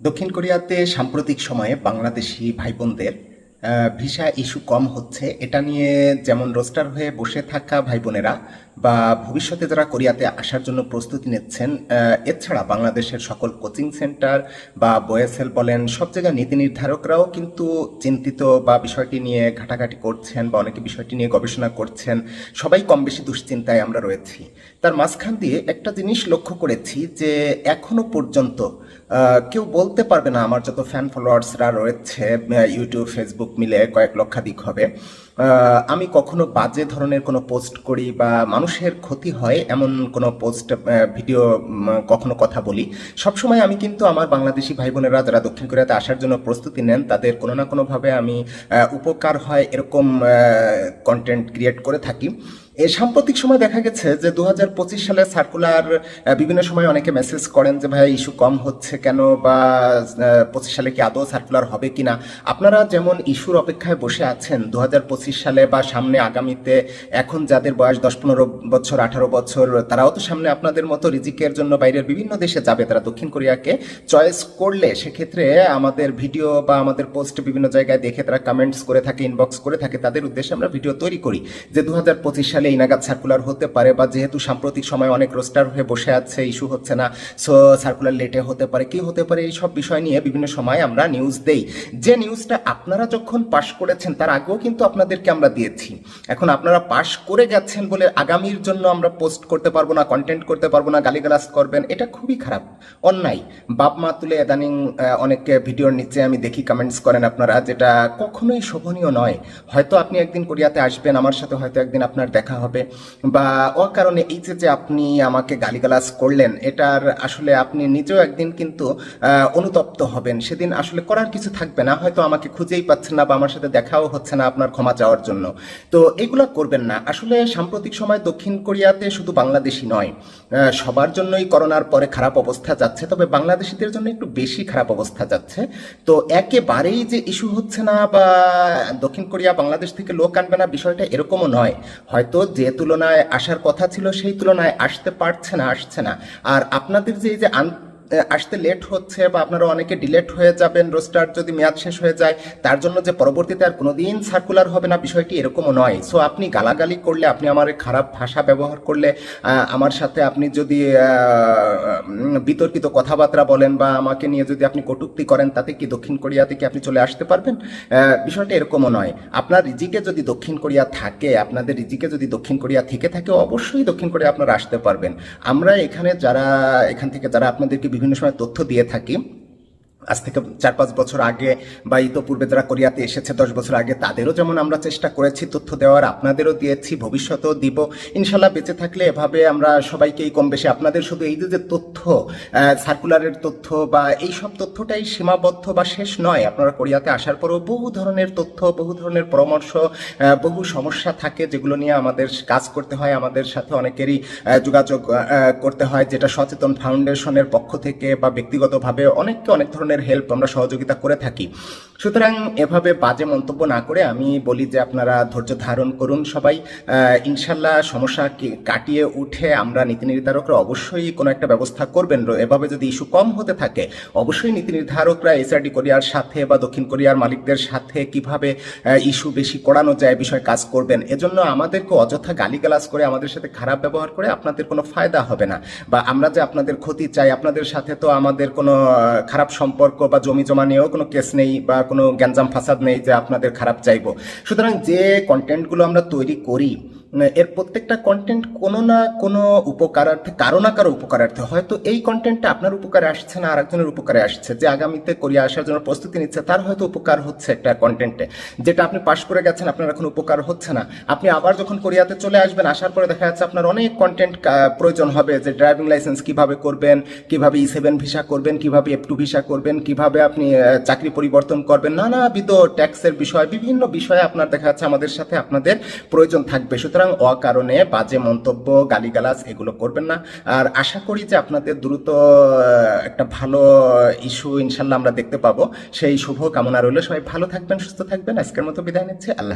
দক্ষিণ কোরিয়াতে সাম্প্রতিক সময়ে বাংলাদেশি ভাই বোনদের ভিসা ইস্যু কম হচ্ছে। এটা নিয়ে যেমন রোস্টার হয়ে বসে থাকা ভাই বোনেরা বা ভবিষ্যতে যারা কোরিয়াতে আসার জন্য প্রস্তুতি নিচ্ছেন এছাড়া বাংলাদেশের সকল কোচিং সেন্টার বা বয়েসেল বলেন, সব জায়গায় নীতি নির্ধারকরাও কিন্তু চিন্তিত বা বিষয়টি নিয়ে ঘাটাঘাটি করছেন বা অনেকে বিষয়টি নিয়ে গবেষণা করছেন। সবাই কম বেশি দুশ্চিন্তায় আমরা রয়েছি। তার মাঝখান দিয়ে একটা জিনিস লক্ষ্য করেছি যে এখনও পর্যন্ত কেউ বলতে পারবে না আমার যত ফ্যান ফলোয়ার্সরা রয়েছে ইউটিউব ফেসবুক মিলে কয়েক লক্ষাধিক হবে। আমি কখনো বাজে ধরনের কোনো পোস্ট করি বা মানুষের ক্ষতি হয় এমন কোনো পোস্ট ভিডিও কখনো কথা বলি। সবসময় আমি কিন্তু আমার বাংলাদেশি ভাই বোনেরা যারা দক্ষিণ কোরিয়াতে আসার জন্য প্রস্তুতি নেন, তাদের কোনো না কোনোভাবে আমি উপকার হয় এরকম কন্টেন্ট ক্রিয়েট করে থাকি। সাম্প্রতিক সময় দেখা গেছে যে দু হাজার পঁচিশ সালে সার্কুলার বিভিন্ন সময় অনেকে মেসেজ করেন যে, ভাই ইস্যু কম হচ্ছে কেন? বা পঁচিশ সালে কি আদৌ সার্কুলার হবে কিনা? আপনারা যেমন ইস্যুর অপেক্ষায় বসে আছেন দু হাজার সালে বা সামনে আগামীতে, এখন যাদের বয়স দশ, পনেরো বছর, আঠারো বছর, তারাও তো সামনে আপনাদের মতো রিজিকের জন্য বাইরের বিভিন্ন দেশে যাবে। তারা দক্ষিণ কোরিয়াকে চয়েস করলে সেক্ষেত্রে আমাদের ভিডিও বা আমাদের পোস্ট বিভিন্ন জায়গায় দেখে তারা কমেন্টস করে থাকে ইনবক্স করে থাকে। তাদের উদ্দেশ্যে আমরা ভিডিও তৈরি করি যে দু হাজার পঁচিশ সালে এই নাগাদ সার্কুলার হতে পারে বা যেহেতু সাম্প্রতিক সময় অনেক রোস্টার হয়ে বসে আছে ইস্যু হচ্ছে না সো সার্কুলার লেটে হতে পারে, কি হতে পারে এই সব বিষয় নিয়ে বিভিন্ন সময় আমরা নিউজ দেই। যে নিউজটা আপনারা যখন পাশ করেছেন, তার আগেও কিন্তু আপনাদেরকে আমরা দিয়েছি। এখন আপনারা পাশ করে গেছেন বলে আগামীর জন্য আমরা পোস্ট করতে পারব না কন্টেন্ট করতে পারব না, গালিগালাজ করবেন, এটা খুবই খারাপ, অন্যায়। বাপ মা তুলে ইদানিং অনেক ভিডিওর নিচে আমি দেখি কমেন্টস করেন আপনারা, যেটা কখনোই শোভনীয় নয়। হয়তো আপনি একদিন কোরিয়াতে আসবেন, আমার সাথে হয়তো একদিন আপনার দেখা হবে। বা ও কারণে এই যে যে আপনি আমাকে গালিগালাজ করলেন, এটার আসলে আপনি নিজেও একদিন কিন্তু অনুতপ্ত হবেন। সেদিন আসলে করার কিছু থাকবে না, হয়তো আমাকে খুঁজেই পাচ্ছেন না বা আমার সাথে দেখাও হচ্ছে না, আপনার ক্ষমা চাওয়ার জন্য। তো এগুলো করবেন না। আসলে সাম্প্রতিক সময় দক্ষিণ কোরিয়াতে শুধু বাংলাদেশি নয় সবার জন্যই করোনার পরে খারাপ অবস্থা যাচ্ছে, তবে বাংলাদেশিদের জন্য একটু বেশি খারাপ অবস্থা যাচ্ছে। তো একেবারেই যে ইস্যু হচ্ছে না বা দক্ষিণ কোরিয়া বাংলাদেশ থেকে লোক আনবে না, বিষয়টা এরকমও নয়। হয়তো যে তুলনায় আসার কথা ছিল, সেই তুলনায় আসতে পারছে না, আসছে না। আর আপনাদের যে এই যে আসতে লেট হচ্ছে বা আপনারা অনেকে ডিলেট হয়ে যাবেন রোস্টার যদি মেয়াদ শেষ হয়ে যায়, তার জন্য যে পরবর্তীতে আর কোনোদিন সার্কুলার হবে না বিষয়টি এরকমও নয়। সো আপনি গালাগালি করলে, আপনি আমার খারাপ ভাষা ব্যবহার করলে আমার সাথে আপনি যদি বিতর্কিত কথাবার্তা বলেন বা আমাকে নিয়ে যদি আপনি কটূক্তি করেন, তাতে কি দক্ষিণ কোরিয়া থেকে আপনি চলে আসতে পারবেন? বিষয়টা এরকমও নয়। আপনার রিজিকে যদি দক্ষিণ কোরিয়া থাকে, আপনাদের রিজিকে যদি দক্ষিণ কোরিয়া থেকে থাকে, অবশ্যই দক্ষিণ কোরিয়া আপনারা আসতে পারবেন। আমরা এখানে যারা, এখান থেকে যারা আপনাদেরকে বিভিন্ন সময় তথ্য দিয়ে থাকি। আজ থেকে চার পাঁচ বছর আগে বা ইতোপূর্বে যারা কোরিয়াতে এসেছে, দশ বছর আগে, তাদেরও যেমন আমরা চেষ্টা করেছি, তথ্য দেওয়ার আপনাদেরও দিয়েছি, ভবিষ্যতেও দিব। ইনশাল্লাহ বেঁচে থাকলে এভাবে আমরা সবাইকেই কম বেশি আপনাদের শুধু এই যে তথ্য সার্কুলারের তথ্য বা এই সব তথ্যটাই সীমাবদ্ধ বা শেষ নয়। আপনারা কোরিয়াতে আসার পরেও বহু ধরনের তথ্য, বহু ধরনের পরামর্শ বহু সমস্যা থাকে যেগুলো নিয়ে আমাদের কাজ করতে হয়। আমাদের সাথে অনেকেরই যোগাযোগ করতে হয়, যেটা সচেতন ফাউন্ডেশনের পক্ষ থেকে বা ব্যক্তিগতভাবে অনেককে অনেক ধরনের হেল্প আমরা সহযোগিতা করে থাকি। সুতরাং এভাবে বাজে মন্তব্য না করে আমি বলি যে আপনারা ধৈর্য ধারণ করুন সবাই। ইনশাল্লাহ সমস্যা কাটিয়ে উঠে আমরা নীতি নির্ধারকরা অবশ্যই কোনো একটা ব্যবস্থা করবেন। এভাবে যদি ইস্যু কম হতে থাকে, অবশ্যই নীতি নির্ধারকরা এসআরডি কোরিয়ার সাথে বা দক্ষিণ কোরিয়ার মালিকদের সাথে কীভাবে ইস্যু বেশি করানো যায়, বিষয়ে কাজ করবেন। এজন্য আমাদেরকে অযথা গালিগালাজ করে আমাদের সাথে খারাপ ব্যবহার করে আপনাদের কোনো ফায়দা হবে না। বা আমরা যে আপনাদের ক্ষতি চাই, আপনাদের সাথে তো আমাদের কোনো খারাপ সম্পর্ক বা জমি জমা নিয়েও কোনো কেস নেই বা কোনো গ্যাঞ্জাম ফাসাদ নেই যে আপনাদের খারাপ চাইব। সুতরাং যে কন্টেন্টগুলো আমরা তৈরি করি এর প্রত্যেকটা কন্টেন্ট কোনো না কোনো উপকারার্থে, কারও না কারও উপকারার্থে, হয়তো এই কন্টেন্টটা আপনার উপকারে আসছে না আরেকজনের উপকারে আসছে, যে আগামীতে কোরিয়া আসার জন্য প্রস্তুতি নিচ্ছে, তার হয়তো উপকার হচ্ছে একটা কন্টেন্টে যেটা আপনি পাশ করে গেছেন, আপনার এখন উপকার হচ্ছে না। আপনি আবার যখন কোরিয়াতে চলে আসবেন, আসার পরে দেখা যাচ্ছে আপনার অনেক কন্টেন্ট প্রয়োজন হবে, যে ড্রাইভিং লাইসেন্স কীভাবে করবেন, কীভাবে ই সেভেন ভিসা করবেন, কীভাবে এফ টু ভিসা করবেন, কীভাবে আপনি চাকরি পরিবর্তন করবেন, নানাবিধ ট্যাক্সের বিষয়, বিভিন্ন বিষয়ে আপনার দেখা যাচ্ছে আমাদের সাথে আপনাদের প্রয়োজন থাকবে। সুতরাং অকারণে বাজে মন্তব্য, গালিগালাজ এগুলো করবেন না। আর আশা করি যে আপনাদের দ্রুত একটা ভালো ইস্যু ইনশাল্লাহ আমরা দেখতে পাবো। সেই শুভ কামনা রইল। সবাই ভালো থাকবেন, সুস্থ থাকবেন। আজকের মতো বিদায় নিচ্ছে। আল্লাহ